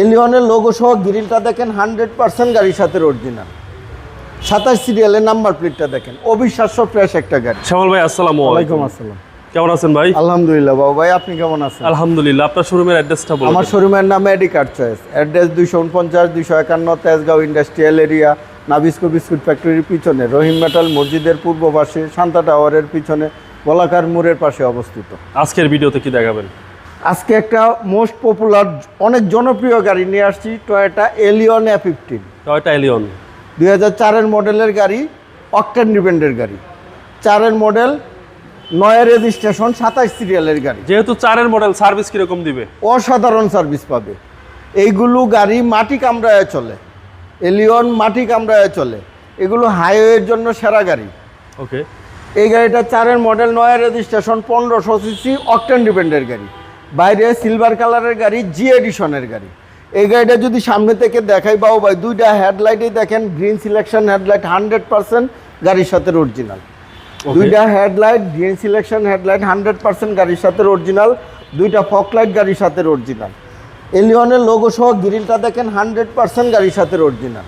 এলিয়নের logo সহ গ্রিলটা দেখেন hundred percent গাড়ির সাথে অরিজিনাল সাতাশ সিরিয়ালের নাম্বার প্লেটটা দেখেন অবিশ্বাস্য ফ্রেশ একটা গাড়ি। শ্যামল ভাই আসসালামু আলাইকুম। আসসালাম। কেমন আছেন ভাই? আলহামদুলিল্লাহ বাবু ভাই আপনি কেমন আছেন? আলহামদুলিল্লাহ আপনার শোরুমের অ্যাড্রেসটা বলুন আমার শোরুমের নাম এডিকার চয়েস অ্যাড্রেস দুইশো উনপঞ্চাশ দুইশো একান্ন Tejgaon industrial area Nabisco biscuit ফ্যাক্টরির পিছনে। রহিম মেটাল মসজিদের পূর্ব পাশে শান্তা টাওয়ারের পিছনে বলাকার মোড়ের পাশে অবস্থিত। আজকের ভিডিওতে কি দেখাবেন? আজকে একটা মোস্ট পপুলার অনেক জনপ্রিয় গাড়ি নিয়ে আসছি Toyota Allion A fifteen Toyota Allion দুই হাজার চারের মডেলের গাড়ি অকটেন ডিপেন্ডের গাড়ি। চারের মডেল নয় রেজিস্ট্রেশন সাতাশ সিরিয়ালের গাড়ি। যেহেতু চারের মডেল সার্ভিস কীরকম দিবে? অসাধারণ সার্ভিস পাবে। এইগুলো গাড়ি মাটি কামড়ায় চলে। এলিয়ন মাটি কামড়ায় চলে। এগুলো হাইওয়ের জন্য সেরা গাড়ি। ওকে এই গাড়িটা চারের মডেল নয় রেজিস্ট্রেশন পনেরোশো সিসি অকটেন ডিপেন্ডের গাড়ি। বাইরে সিলভার কালারের গাড়ি জি এডিশনের গাড়ি। এই গাড়িটা যদি সামনে থেকে দেখাই বাবু ভাই দুইটা হেডলাইটই দেখেন green selection headlight hundred percent গাড়ির সাথে অরিজিনাল দুইটা headlight green selection headlight hundred percent গাড়ির সাথে অরিজিনাল দুইটা ফকলাইট গাড়ির সাথে অরিজিনাল এলিয়নের লোগো সহ গ্রিলটা দেখেন হান্ড্রেড পার্সেন্ট গাড়ির সাথে অরিজিনাল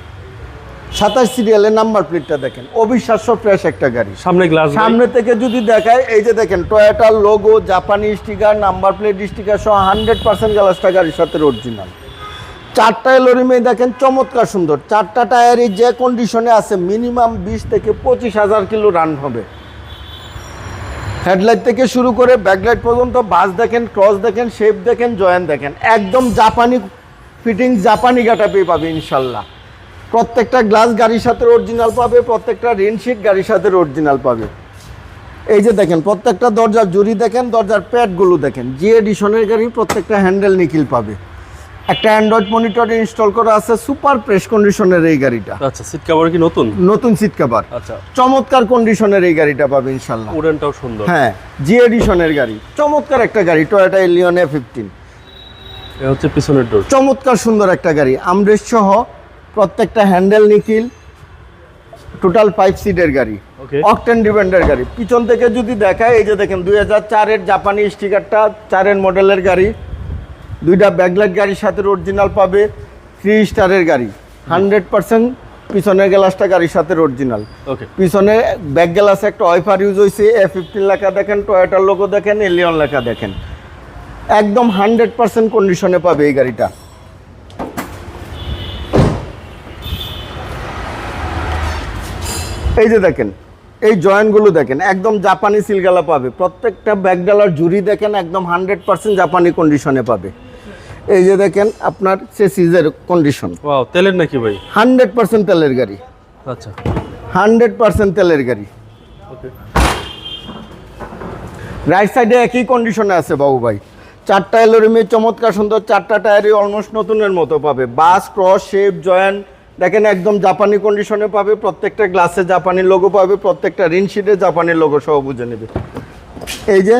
সাতাশ সিরিয়ালের নাম্বার প্লেটটা দেখেন। অবিশ্বাস্য ফ্রেশ একটা গাড়ি। সামনে গ্লাস সামনে থেকে যদি দেখায় এই যে দেখেন টয়োটার লোগো জাপানি স্টিকার নাম্বার প্লেট স্টিকার সহ হান্ড্রেড পার্সেন্ট গ্লাসটা গাড়ির সাথে অরিজিনাল চারটা এলোরিমে দেখেন চমৎকার সুন্দর। চারটা টায়ারই যে কন্ডিশনে আছে মিনিমাম বিশ থেকে পঁচিশ হাজার কিলো রান হবে। হেডলাইট থেকে শুরু করে ব্যাকলাইট পর্যন্ত বাস দেখেন ক্রস দেখেন শেপ দেখেন জয়েন দেখেন। একদম জাপানি ফিটিং জাপানি গাটা পেয়ে পাবে ইনশাল্লাহ। প্রত্যেকটা গ্লাস গাড়ির সাথে অরিজিনাল পাবে প্রত্যেকটা রেনশিট গাড়ির সাথে অরিজিনাল পাবে। এই যে দেখেন প্রত্যেকটা দরজার জুরি দেখেন দরজার প্যাডগুলো দেখেন। জি এডিশনের গাড়ি প্রত্যেকটা হ্যান্ডেল নিখিল পাবে। একটা অ্যান্ড্রয়েড মনিটর ইনস্টল করা আছে সুপার প্রেস কন্ডিশনের এই গাড়িটা। আচ্ছা সিট কভার কি নতুন? নতুন সিট কাভার আচ্ছা। চমৎকার কন্ডিশনের এই গাড়িটা পাবে ইনশাল্লাহ। উডেনটাও সুন্দর। হ্যাঁ জি এডিশনের গাড়ি। চমৎকার একটা গাড়ি টয়োটা এলিয়ন এ ফিফটিন এ হচ্ছে পিছনের ডোর চমৎকার সুন্দর একটা গাড়ি আমরেশ সহ প্রত্যেকটা হ্যান্ডেল নিখিল টোটাল ফাইভ সিটের গাড়ি ওকে অকটেন ডিপেন্ডের গাড়ি। পিছন থেকে যদি দেখায় এই যে দেখেন দুই হাজার চারের জাপানি স্টিকারটা চারের মডেলের গাড়ি। দুইটা ব্যাকলাইট গাড়ির সাথে অরিজিনাল পাবে থ্রি স্টারের গাড়ি। হান্ড্রেড পার্সেন্ট পিছনের গ্লাসটা গাড়ির সাথে অরিজিনাল ওকে পিছনে ব্যাক গ্লাসে একটা ওয়াইফার ইউজ হয়েছে এ ফিফটিন লেখা দেখেন টয়োটার লোগো দেখেন এলিয়ন লেখা দেখেন। একদম হান্ড্রেড পার্সেন্ট কন্ডিশনে পাবে এই গাড়িটা। এই যে দেখেন এই জয়েন্টগুলো দেখেন একদম জাপানি সিলগালা পাবে। প্রত্যেকটা ব্যাকডালার জুরি দেখেন একদম হান্ড্রেড পার্সেন্ট জাপানি কন্ডিশনে পাবে। এই যে দেখেন আপনার সে সিজের কন্ডিশন ওয়াও তেলের নাকি ভাই? হান্ড্রেড পার্সেন্ট তেলের গাড়ি। আচ্ছা। হান্ড্রেড পার্সেন্ট তেলের গাড়ি। ওকে রাইট সাইডে একই কন্ডিশনে আছে বাবু ভাই। চারটা এলোরিমে চমৎকার সুন্দর চারটা টায়ারই অলমোস্ট নতুনের মতো পাবে। বাস ক্রস শেপ জয়েন্ট দেখেন একদম জাপানি কন্ডিশনে পাবে প্রত্যেকটা গ্লাসে জাপানি লোগো পাবে প্রত্যেকটা রিনশিটে জাপানি লোগো সহ বুঝে নেবে। এই যে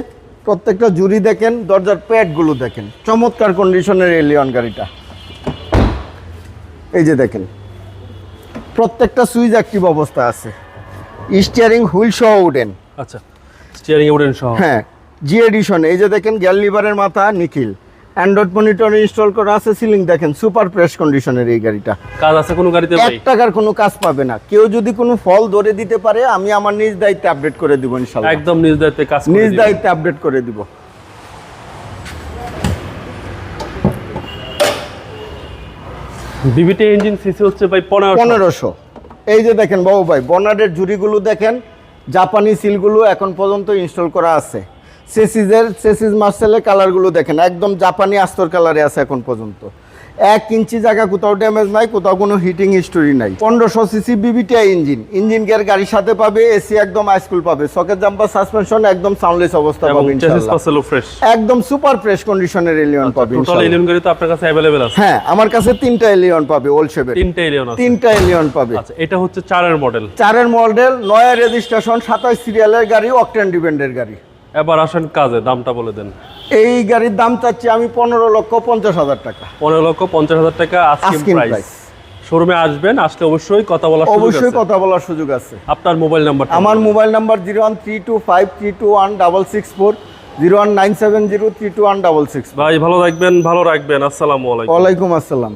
প্রত্যেকটা জুরি দেখেন দরজার প্যাডগুলো দেখেন চমৎকার কন্ডিশনের এলিয়ন গাড়িটা। এই যে দেখেন প্রত্যেকটা সুইচ অ্যাক্টিভ অবস্থা আছে। স্টিয়ারিং হুইল সহ উডেন আচ্ছা স্টিয়ারিং উডেন সহ। হ্যাঁ জি এডিশন এই যে দেখেন গ্যাল লিভারের মাথা নিখিল। অ্যান্ড্রয়েড মনিটর ইনস্টল করা আছে সিলিং দেখেন সুপার প্রেস কন্ডিশনের এই গাড়িটা। কাজ আছে কোনো গাড়িতে এক টাকার কোনো কাজ পাবে না। কেউ যদি কোনো ফল ধরে দিতে পারে আমি আমার নিজ দায়িত্বে আপডেট করে দিব ইনশাল্লাহ একদম নিজ দায়িত্বে কাজ নিজ দায়িত্বে আপডেট করে দিব। বিবিটি ইঞ্জিন সিসি হচ্ছে ভাই পনেরো পনেরোশো। এই যে দেখেন বাবু ভাই বনারের জুড়িগুলো দেখেন জাপানি সিলগুলো এখন পর্যন্ত ইনস্টল করা আছে। সেসিজের সেসিজ মার্সেলের কালারগুলো দেখেন একদম জাপানি আস্তর কালারে আছে এখন পর্যন্ত। এক ইঞ্চি জায়গা কোথাও ড্যামেজ নাই কোথাও কোনো হিটিং হিস্টোরি নাই। পনেরোশো CC VVTi engine engine gear গাড়ির সাথে পাবে এসি একদম হাইস্কুল পাবে। সকেট জাম্পার সাসপেনশন একদম সাউন্ডলেস অবস্থা পাবে একদম সুপার ফ্রেশ কন্ডিশনের এলিয়ন পাবে টোটাল এলিয়ন গাড়ি তো আপনার কাছে অ্যাভেলেবেল আছে? হ্যাঁ আমার কাছে তিনটা এলিয়ন পাবে ওল্ড শেপের তিনটে এলিয়ন আছে। তিনটা এলিয়ন পাবে। আচ্ছা এটা হচ্ছে চারের মডেল চারের মডেল নয়া রেজিস্ট্রেশন সাতাশ সিরিয়ালের গাড়ি অকটেন ডিপেন্ডের গাড়ি। এবার আসেন কাজে দামটা বলে দেন। এই গাড়ির দাম চাচ্ছি আমি পনেরো লক্ষ পঞ্চাশ হাজার টাকা। পনেরো লক্ষ পঞ্চাশ হাজার টাকা প্রাইস শোরুমে আসবেন আসলে অবশ্যই কথা বলার অবশ্যই কথা বলার সুযোগ আছে। আপনার মোবাইল নাম্বার আমার mobile number zero one three two five three two one double six four zero one nine seven zero three two one double six ভাই ভালো থাকবেন ভালো রাখবেন। আসসালামু আলাইকুম। ওয়ালাইকুম আসসালাম।